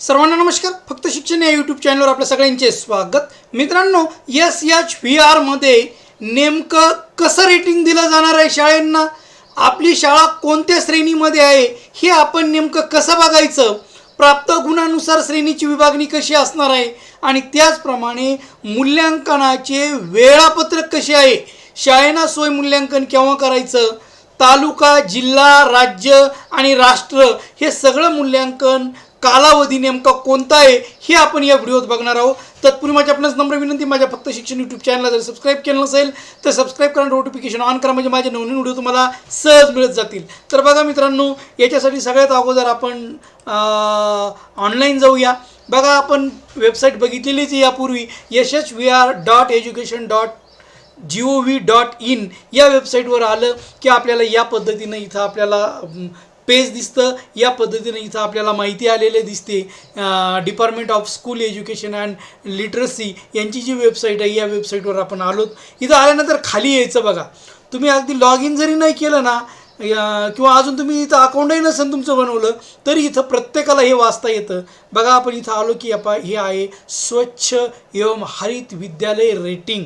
सर्वांना नमस्कार. फक्त शिक्षण या यूट्यूब चॅनलवर आपल्या सगळ्यांचे स्वागत. मित्रांनो एस एच व्ही आरमध्ये नेमकं कसं रेटिंग दिलं जाणार आहे शाळेंना? आपली शाळा कोणत्या श्रेणीमध्ये आहे? हे आपण नेमकं कसं बघायचं? प्राप्त गुणानुसार श्रेणीची विभागणी कशी असणार आहे? आणि त्याचप्रमाणे मूल्यांकनाचे वेळापत्रक कसे आहे? शाळेना सोय मूल्यांकन केव्हा करायचं? तालुका जिल्हा राज्य आणि राष्ट्र हे सगळं मूल्यांकन कालावधी नेमका कोणता आहे हे आपण या व्हिडिओत बघणार आहोत. तत्पूर्वी माझी आपणास नम्र विनंती माझ्या फक्त शिक्षण यूट्यूब चॅनलला जर सबस्क्राईब केलं नसेल तर सबस्क्राईब करा नोटिफिकेशन ऑन करा म्हणजे माझे नवनवीन व्हिडिओ तुम्हाला सहज मिळत जातील. तर बघा मित्रांनो याच्यासाठी सगळ्यात अगोदर आपण ऑनलाईन जाऊया. बघा आपण वेबसाईट बघितलेलीच यापूर्वी S H V R dot education dot G O V dot in या वेबसाईटवर आलं की आपल्याला या पद्धतीनं इथं आपल्याला पेज दिसतं. या पद्धतीनं इथं आपल्याला माहिती आलेले दिसते. Department of school education and literacy यांची जी वेबसाईट आहे या वेबसाईटवर आपण आलोत. इथं आल्यानंतर खाली यायचं बघा. तुम्ही अगदी लॉग इन जरी नाही केलं ना किंवा अजून तुम्ही इथं अकाउंटही नसेल तुमचं बनवलं तरी इथं प्रत्येकाला हे वाचता येतं. बघा आपण इथं आलो की अपा हे आहे स्वच्छ एवं हरित विद्यालय रेटिंग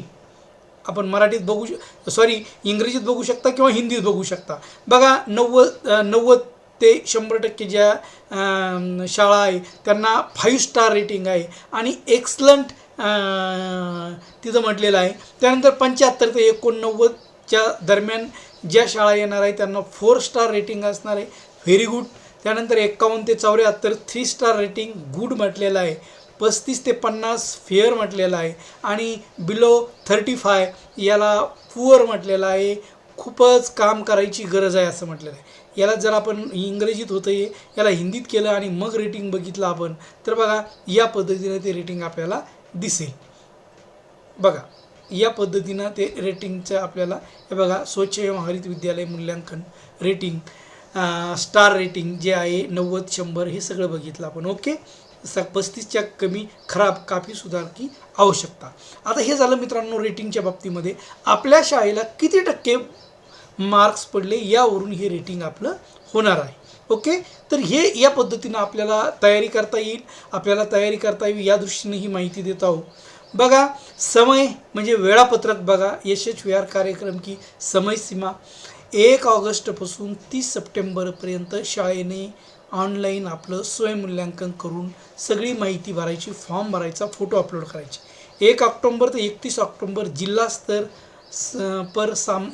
आपण मराठीत बघू श सॉरी इंग्रजीत बघू शकता किंवा हिंदीत बघू शकता. बघा नव्वद नव्वद ते शंभर टक्के ज्या शाळा आहे त्यांना फाईव्ह स्टार रेटिंग आहे. आणि एक्सलंट तिथं म्हटलेलं आहे. त्यानंतर पंच्याहत्तर ते एकोणनव्वदच्या दरम्यान ज्या शाळा येणार आहे त्यांना फोर स्टार रेटिंग असणार आहे. व्हेरी गुड त्यानंतर एकावन्न ते चौऱ्याहत्तर थ्री स्टार रेटिंग गुड म्हटलेलं आहे. पस्तीस ते पन्नास फेअर म्हटलेलं आहे. आणि बिलो थर्टी फाय याला पुअर म्हटलेलं आहे. खूपच काम करायची गरज आहे असं म्हटलेलं आहे याला जर आपण इंग्रजीत होतं हे याला हिंदीत केलं आणि मग रेटिंग बघितलं आपण तर बघा या पद्धतीनं ते रेटिंग आपल्याला दिसेल. बघा या पद्धतीनं ते रेटिंगचं आपल्याला हे बघा स्वच्छ एवं हरित विद्यालय मूल्यांकन रेटिंग स्टार रेटिंग जे आहे नव्वद शंभर हे सगळं बघितलं आपण ओके स पस्तीसच्या कमी खराब काफी सुधार की आवश्यकता. आता हे झालं मित्रांनो रेटिंगच्या बाबतीमध्ये. आपल्या शाळेला किती टक्के मार्क्स पडले यावरून हे रेटिंग आपलं होणार आहे. ओके तर हे या पद्धतीनं आपल्याला तयारी करता येईल. आपल्याला तयारी करता येईल या दृष्टीने ही माहिती देत आहोत. बघा समय म्हणजे वेळापत्रक बघा. एस एच व्ही आर कार्यक्रम की समयसीमा एक ऑगस्टपासून तीस सप्टेंबरपर्यंत शाळेने ऑनलाईन आपलं स्वयंमूल्यांकन करून सगळी माहिती भरायची फॉर्म भरायचा फोटो अपलोड करायचे. एक ऑक्टोंबर ते एकतीस ऑक्टोंबर जिल्हास्तर पर साम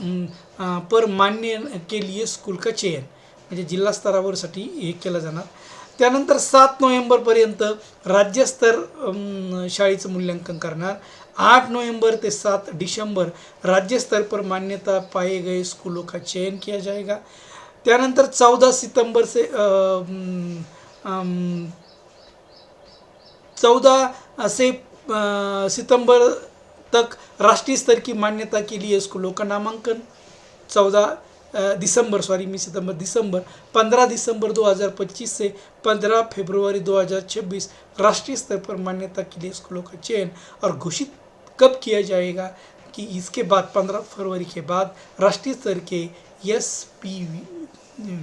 पर मान्य के लिए स्कूल का चयन म्हणजे जिल्हा स्तरावरसाठी हे केलं जाणार. त्यानंतर सात नोव्हेंबरपर्यंत राज्यस्तर शाळेचं मूल्यांकन करणार. आठ नवंबर ते सात डिसेंबर राज्य स्तर पर मान्यता पाए गए स्कूलों का चयन किया जाएगा. त्यानंतर चौदा सितंबर से चौदा असे से सितंबर तक राष्ट्रीय स्तर की मान्यता के लिए स्कूलों का नामांकन, चौदह दिसंबर सॉरी मी सितंबर, दिसंबर, पंद्रह दिसंबर 2025 से पंद्रह फरवरी 2026 राष्ट्रीय स्तर पर मान्यता के लिए स्कूलों का चयन और घोषित कब किया जाएगा कि इसके बाद, पंद्रह फरवरी के बाद राष्ट्रीय स्तर के एस पी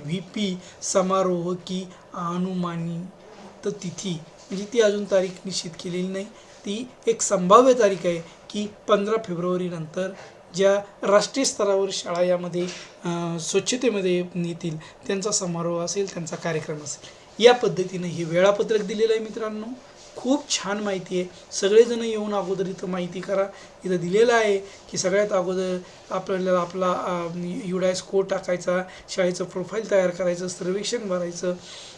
व्ही समारोह की अनुमानित तिथी म्हणजे ती अजून तारीख निश्चित केलेली नाही, ती एक संभाव्य तारीख आहे की पंधरा फेब्रुवारीनंतर ज्या राष्ट्रीय स्तरावर शाळा यामध्ये स्वच्छतेमध्ये नेतील त्यांचा समारोह असेल त्यांचा कार्यक्रम असेल. या पद्धतीनं हे वेळापत्रक दिलेलं आहे मित्रांनो. खूप छान माहिती आहे. सगळेजण येऊन अगोदर इथं माहिती करा. इथं दिलेलं आहे की सगळ्यात अगोदर आपल्याला आपला युडायस कोड टाकायचा शाळेचं प्रोफाईल तयार करायचं सर्वेक्षण भरायचं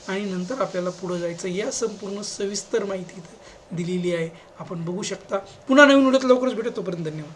आणि नंतर आपल्याला पुढं जायचं. या संपूर्ण सविस्तर माहिती इथं दिलेली आहे. आपण बघू शकता. पुन्हा नवीन उडत लवकरच भेटतो तोपर्यंत धन्यवाद.